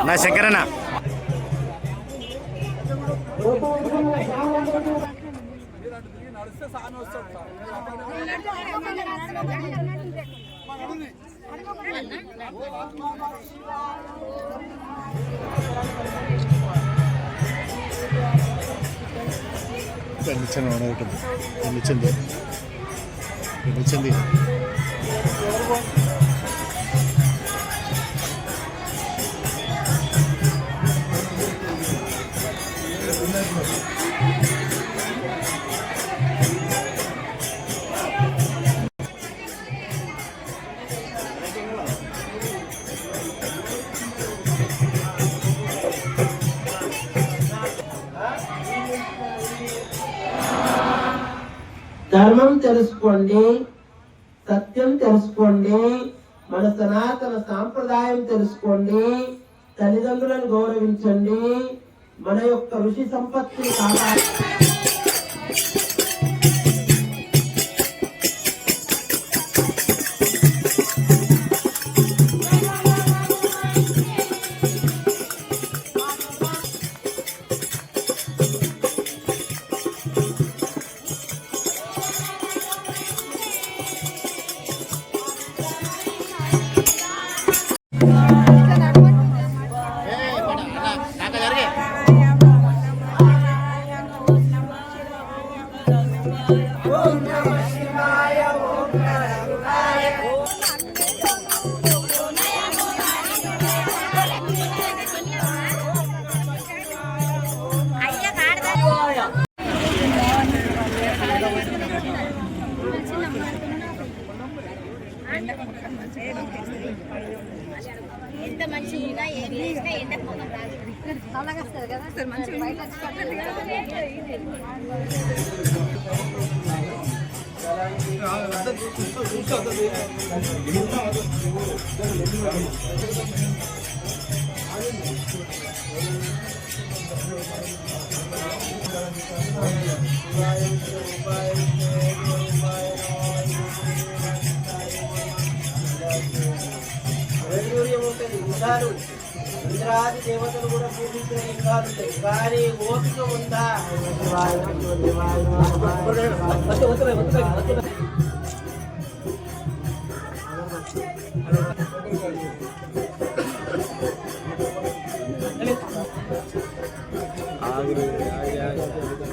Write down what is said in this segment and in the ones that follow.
എന്നാ ശങ്കരനാ. പെണ്ണിച്ചനാണ് കേട്ടത് പെണ്ണിച്ചന്റെ പെണ്ണിച്ചന്റെ ధర్మం తెలుసుకోండి సత్యం తెలుసుకోండి మన సనాతన సాంప్రదాయం తెలుసుకోండి తల్లిదండ్రులను గౌరవించండి మన యొక్క ఋషి సంపత్తిని కాపాడు ఎంత మంచిగా ఏం చేసినా ఎండకు మొత్తం రాదు వైడూర్యం ఉంటుంది ఇంద్రాది దేవతలు కూడా పూజించిన యుద్ధాలు ఉంటాయి కానీ ఓపిక ఉందా శివాయ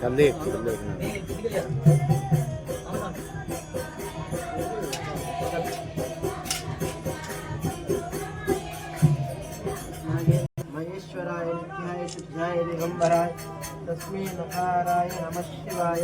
కంది शुद्धाय दिगंबराय तस्मै नकाराय नमः शिवाय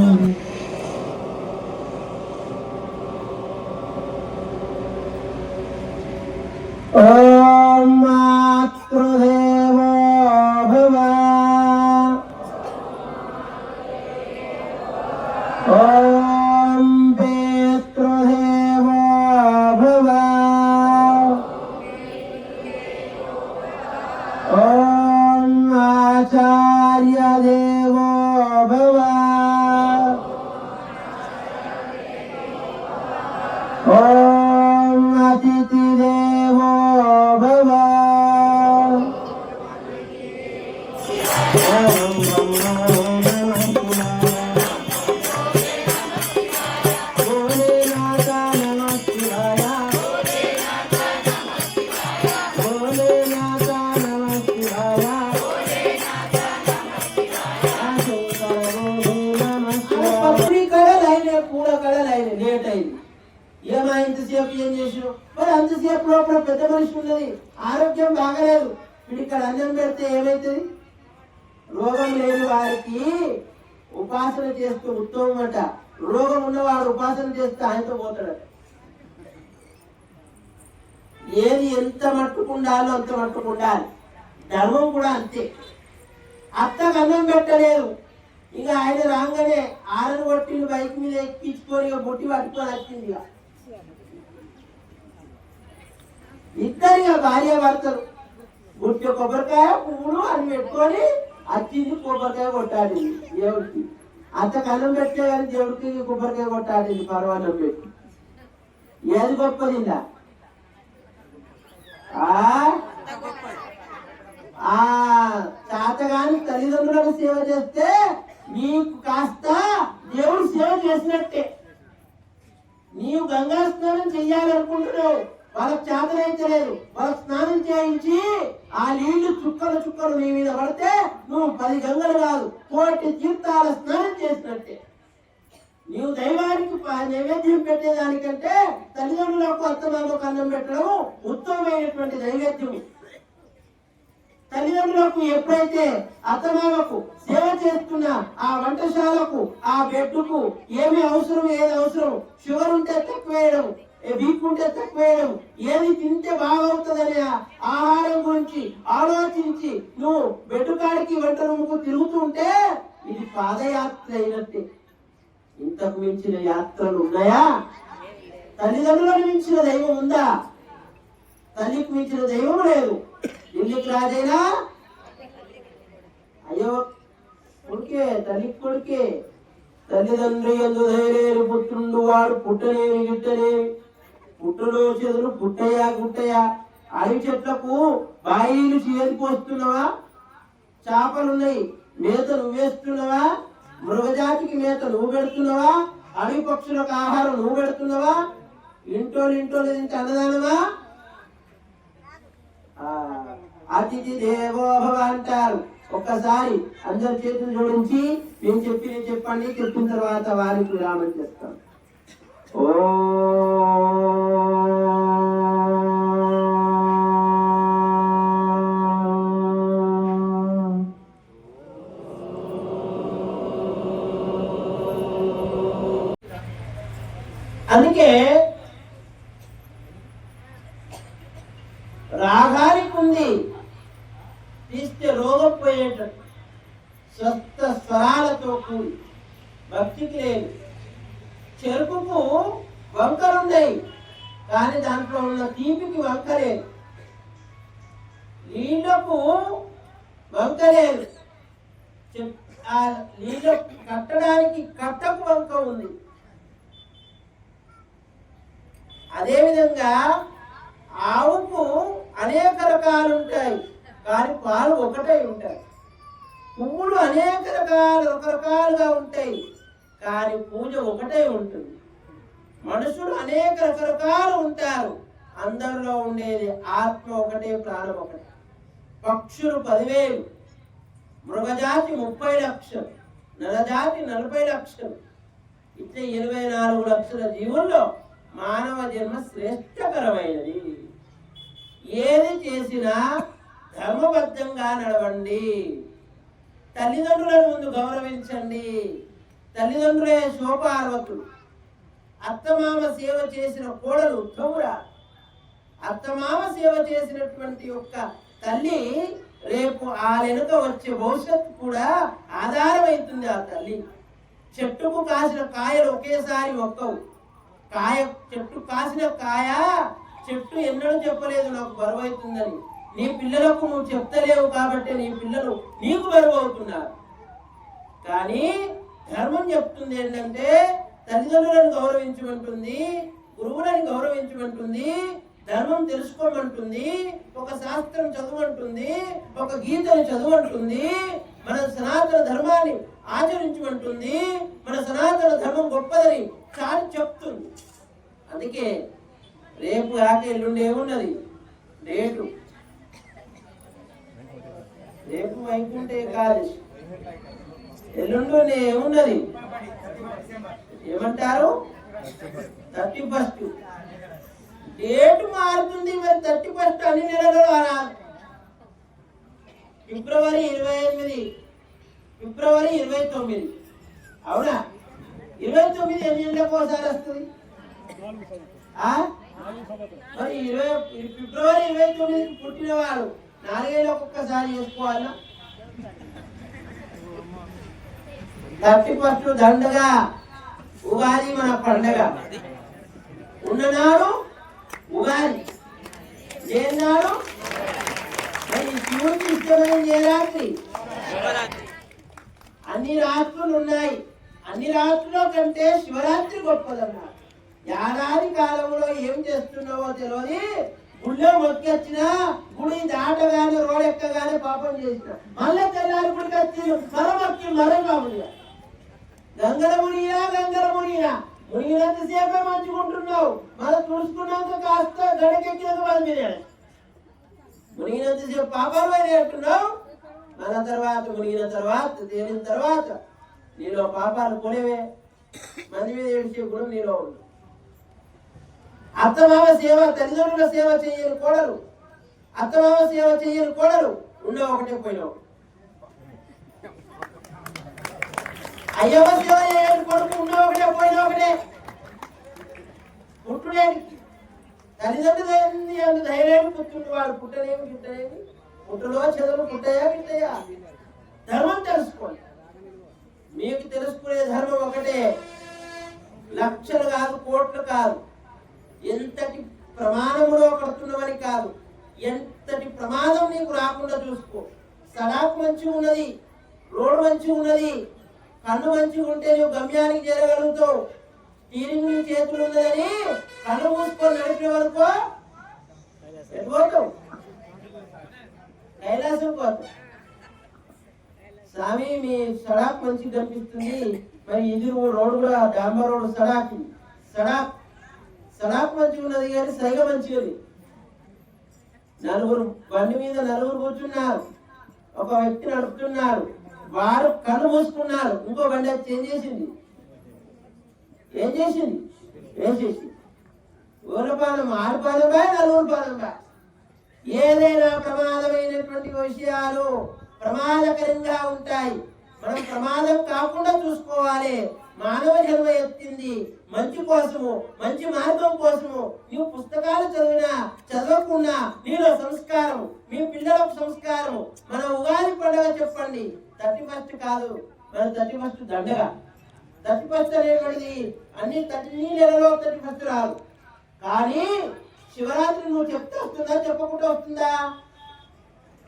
ఉపాసన చేస్తూ ఉత్తమం అంట రోగం ఉన్నవాడు ఉపాసన చేస్తే ఆయనతో పోతాడట ఏది ఎంత మట్టుకుండాలో అంత మట్టుకుండాలి. ధర్మం కూడా అంతే. అత్త అన్నం పెట్టలేదు. ఇక ఆయన రాగానే ఆరని కొట్టిన బైక్ మీద ఎక్కించుకొని ఇక బొట్టి పట్టుకొని వచ్చింది ఇక. ఇద్దరిగా భార్య భర్తలు గుట్టి కొబ్బరికాయ పువ్వులు అని పెట్టుకొని వచ్చింది కొబ్బరికాయ కొట్టాలి దేవుడికి. అంత కలం పెట్టే కానీ దేవుడికి కొబ్బరికాయ కొట్టాలి పర్వాన్నం పెట్టి. ఏది గొప్పదిందా ఆ? ఆ తాతగాని తల్లిదండ్రులకు సేవ చేస్తే నీకు కాస్త దేవుడు సేవ చేసినట్టే. నీవు గంగా స్నానం చెయ్యాలనుకుంటున్నావు. వాళ్ళకి చేతనైతలేదు వాళ్ళకి స్నానం చేయించి ఆ నీళ్ళు చుక్కలు చుక్కలు నీ మీద పడితే నువ్వు పది గంగలు కాదు కోటి తీర్థాల స్నానం చేసినట్టే. నీవు దైవానికి నైవేద్యం పెట్టేదానికంటే తల్లిదండ్రులకు అత్తమామకు అన్నం పెట్టడం ఉత్తమమైనటువంటి నైవేద్యం తల్లిదండ్రులకు ఎప్పుడైతే అత్తమామకు సేవ చేస్తున్న ఆ వంటశాలకు ఆ బెడ్కు ఏమి అవసరం ఏది అవసరం షుగర్ ఉంటే తక్కువ వేయడం వీపుంటే తక్కువేయడం ఏది తింటే బాగవుతుందనే ఆహారం గురించి ఆలోచించి నువ్వు బెడ్ కాడికి వంట రూముకు తిరుగుతుంటే ఇది పాదయాత్ర అయినట్టే. ఇంతకు మించిన యాత్రలు ఉన్నాయా? తల్లిదండ్రులను మించిన దైవం ఉందా? తల్లికి మించిన దైవం లేదు. ఎందుకు రాజైనా? అయ్యో కొడుకే తల్లి కొడుకే. తల్లిదండ్రి ఎందు ధైర్యలు పుట్టుండు వాడు పుట్టలేని గిట్టనేమి పుట్టలో చేతులు పుట్టయా గుట్టయా అడవి చెట్లకు బాయిలు చేతి పోస్తున్నావా? చేపలున్నాయి మేత నువ్వేస్తున్నావా? మృగజాతికి మేత నువ్వు పెడుతున్నావా అడవి పక్షులకు ఆహారం నువ్వు పెడుతున్నావా ఇంటోళ్ళు ఇంటోళ్ళు ఇంత అన్నదానమా అతిథి దేవోభవ అంటారు. ఒక్కసారి అందరి చేతులు జోడించి నేను చెప్పి నేను చెప్పండి చెప్పిన తర్వాత వారికి విరామం చేస్తాను. అందుకే రాగానికి ఉంది. తీస్తే రోగం పోయేటట్టు. స్వస్థ స్వరాలతో కూడి. భక్తికి లేదు. చెరుకుకు వంకరుండయి కానీ దాంట్లో ఉన్న తీపికి వంకలేదు నీళ్ళకు వంకరే చెప్- ఆ నీళ్ళ కట్టడానికి కట్టకు వంక ఉంది. అదేవిధంగా ఆవుకు అనేక రకాలు ఉంటాయి. కానీ పాలు ఒకటే ఉంటాయి. పువ్వులు అనేక రకాలు రకరకాలుగా ఉంటాయి. కానీ పూజ ఒకటే ఉంటుంది. మనుషులు అనేక రకరకాలు ఉంటారు. అందరిలో ఉండేది ఆత్మ ఒకటే ప్రాణం ఒకటే. పక్షులు పదివేలు. మృగజాతి ముప్పై లక్షలు. నరజాతి నలభై లక్షలు. ఇట్లా ఇరవై నాలుగు లక్షల జీవుల్లో మానవ జన్మ శ్రేష్టకరమైనది. ఏది చేసినా ధర్మబద్ధంగా నడవండి. తల్లిదండ్రులను ముందు గౌరవించండి. తల్లిదండ్రులే శోపార్వతులు అత్తమామ సేవ చేసిన కోడలు ఉత్తమురా అత్తమామ సేవ చేసినటువంటి యొక్క తల్లి రేపు ఆ వెనుక వచ్చే భవిష్యత్తు కూడా ఆధారమవుతుంది ఆ తల్లి. చెట్టుకు కాసిన కాయలు ఒకేసారి ఒక్కవు కాయ చెట్టు కాసిన కాయ చెట్టు ఎన్నడూ చెప్పలేదు నాకు బరువు అవుతుందని నీ పిల్లలకు నువ్వు చెప్తలేవు కాబట్టి నీ పిల్లలు నీకు బరువు అవుతున్నారు. కానీ ధర్మం చెప్తుంది ఏంటంటే తల్లిదండ్రులను గౌరవించమంటుంది గురువులను గౌరవించమంటుంది ధర్మం తెలుసుకోమంటుంది ఒక శాస్త్రం చదవమంటుంది ఒక గీతను చదవంటుంది మన సనాతన ధర్మాన్ని ఆచరించమంటుంది మన సనాతన ధర్మం గొప్పదని చాలు చెప్తుంది. అందుకే రేపు కాక ఎల్లుండి ఏమున్నది? డేటు. రేపు వైకుంఠ ఏకాదశి. ఎల్లుండిలోనే ఏమున్నది? ఏమంటారు? Thirty first. డేట్ మారుతుంది మరి థర్టీ ఫస్ట్ అన్ని నెలలో ఫిబ్రవరి ఇరవై ఎనిమిది. ఫిబ్రవరి ఇరవై తొమ్మిది. అవునా? ఇరవై తొమ్మిది ఎన్ని నెలలకు ఒకసారి వస్తుంది? మరి ఇరవై ఫిబ్రవరి ఇరవై తొమ్మిదికి వాళ్ళు నాలుగేళ్ళు ఒక్కొక్కసారి చేసుకోవాలా? థర్టీ ఫస్ట్ దండగా ఉగాది మన పండగ. ఉన్ననాడు ఉగాది. లేనాడు మరి శివుడికి ఇష్టమైన ఏ రాత్రి అన్ని రాత్రులు ఉన్నాయి. అన్ని రాత్రుల కంటే శివరాత్రి గొప్పదన్నమాట. ఏడాది కాలంలో ఏం చేస్తున్నావో తెలియదు గుళ్ళో మొక్కొచ్చినా గుడి దాటగానే రోడ్ ఎక్కగానే పాపం చేసిన. మళ్ళీ తెల్లారి గుడికి వచ్చి మర మొక్కి మరో కాముడిగా గంగల మునిగినా గంగల మునిగినా మునిగినంతసేపే మంచుకుంటున్నావు మళ్ళీ తుడుచుకున్నాక కాస్త గడకెక్కినాక వాళ్ళు తినేయాలి మునిగినంతసేపు పాపాలు పోయి మన తర్వాత మునిగిన తర్వాత తేలిన తర్వాత నీలో పాపాలు కొనేవే. మంది మీద ఏడిచే గుణం నీలో ఉంది. అత్తమామ సేవ తల్లిదండ్రుల సేవ చేయని కోడలు. అత్తమామ సేవ చేయని కోడలు. ఉండవు ఒకటే పోయినావు. అయ్యవ సేవ కొడుకు ఉండే ఒకటే పోయినా ఒకటే. పుట్టుడేమి? తల్లిదండ్రులు అంత ధైర్యాన్ని పుట్టిండు వాడు. పుట్టలేమి గిట్టలేమి పుట్టలో చదువు పుట్టయా గిట్టయా ధర్మం తెలుసుకోండి. మీకు తెలుసుకునే ధర్మం ఒకటే. లక్షలు కాదు కోట్లు కాదు. ఎంతటి ప్రమాదములో కడుతున్నవని కాదు. ఎంతటి ప్రమాదం నీకు రాకుండా చూసుకో. సడాకు మంచిగా ఉన్నది రోడ్డు మంచిగా ఉన్నది కన్ను మంచిగా ఉంటే నువ్వు గమ్యానికి చేరగలుగుతావు. స్టీరింగ్ నీ చేతులు ఉన్నదని కన్ను మూసుకొని నడిపే వరకు పోతావు. కైలాసం పోతావు. స్వామి మీ సడాక్ మంచిగా కనిపిస్తుంది. మరి ఇది రోడ్డు కూడా డాంబర్ రోడ్ సడాక్. సడాక్ సడాక్ మంచిగా ఉన్నది కానీ సైగ మంచిగా ఉంది నలుగురు బండి మీద నలుగురు కూర్చున్నారు. ఒక వ్యక్తి నడుపుతున్నారు. వారు కళ్ళు మూసుకున్నారు. ఇంకో బండి వచ్చి ఏం చేసింది? ఏం చేసింది? వేసేసి చేసింది ఊరపాలెం ఆరుపాలెంగా నలుగురు పాలెంగా ఏదైనా ప్రమాదమైనటువంటి విషయాలు ప్రమాదకరంగా ఉంటాయి. మనం ప్రమాదం కాకుండా చూసుకోవాలి. మానవ జన్మ ఎత్తింది మంచి కోసము మంచి మార్గం కోసము నీవు పుస్తకాలు చదివినా చదవకుండా నీలో సంస్కారం మీ పిల్లలకు సంస్కారం. మన ఉగాది పండుగ చెప్పండి. థర్టీ ఫస్ట్ కాదు. మన థర్టీ ఫస్ట్ దండగ. థర్టీ ఫస్ట్ అనేటువంటిది అన్ని థర్టీ నెలలో థర్టీ ఫస్ట్ రాదు. కానీ శివరాత్రి నువ్వు చెప్తే వస్తుందా చెప్పకుండా వస్తుందా?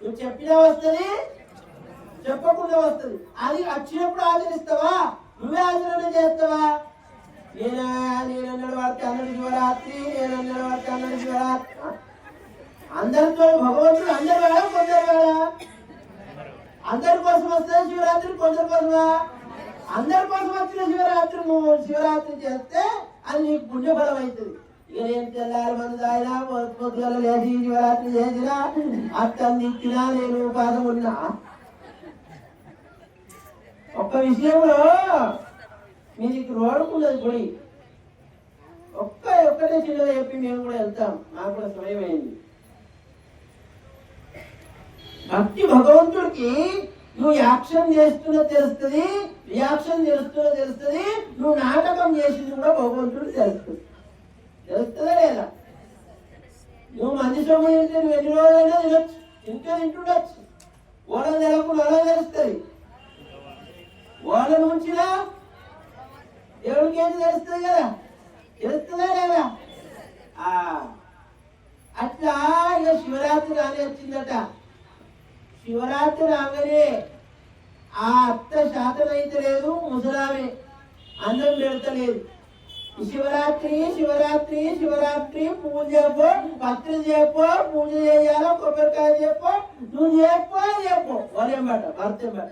నువ్వు చెప్పినా వస్తుంది చెప్పకుండా వస్తుంది. అది వచ్చినప్పుడు ఆచరిస్తావా? నువ్వే ఆచరణ చేస్తావా? నేనా నేనన్నాడు అన్నడు వాడితే అన్నడు శివరాత్రి నేనన్నాడు అన్నడు వాడితే అన్నడు శివరాత్రి అందరితో భగవంతుడు అందరు వేళ కొందరు వేళ అందరి కోసం వస్తే శివరాత్రి కొందరి కోసమా? అందరి కోసం వచ్చిన శివరాత్రి నువ్వు శివరాత్రి చేస్తే అది నీకు పుణ్యఫలం అవుతుంది. ఇక నేను తెల్లారి మంది తాగినా పొద్దుగల లేచి శివరాత్రి చేసినా అత్తం తిట్టినా నేను ఉపాసం ఉన్నా ఒక్క విషయంలో మీకు రోడ్డుకున్నది గుడి ఒక్క ఒక్కటే చిన్నగా చెప్పి మేము కూడా వెళ్తాం. నాకు కూడా సమయమైంది. భక్తి భగవంతుడికి నువ్వు యాక్షన్ చేస్తున్నా తెలుస్తుంది రియాక్షన్ చేస్తున్నా తెలుస్తుంది నువ్వు నాటకం చేసింది కూడా భగవంతుడు తెలుస్తుంది. తెలుస్తుందా లేదా? నువ్వు మంచి సమయం నువ్వు ఎన్ని రోజులైనా తినొచ్చు ఇంకా తింటుండొచ్చు. ఓడలు తెలకుండా అలా తెలుస్తుంది. ఓడను ఉంచినా దేవుడికి ఏం తెలుస్తుంది కదా? తెలుస్తుందా లేదా? ఆ, అట్లా ఇక శివరాత్రి రాని వచ్చిందట. శివరాత్రి రాగానే ఆ అత్త శాతం అయితే లేదు ముసలామే అన్నం పెడతలేదు. శివరాత్రి శివరాత్రి శివరాత్రి పూజ చేయపో పత్రి చేయపో పూజ చేయాలో కొబ్బరికాయ చెప్పో నువ్వు చెప్పో చెప్పు వరేం బట భర్త బట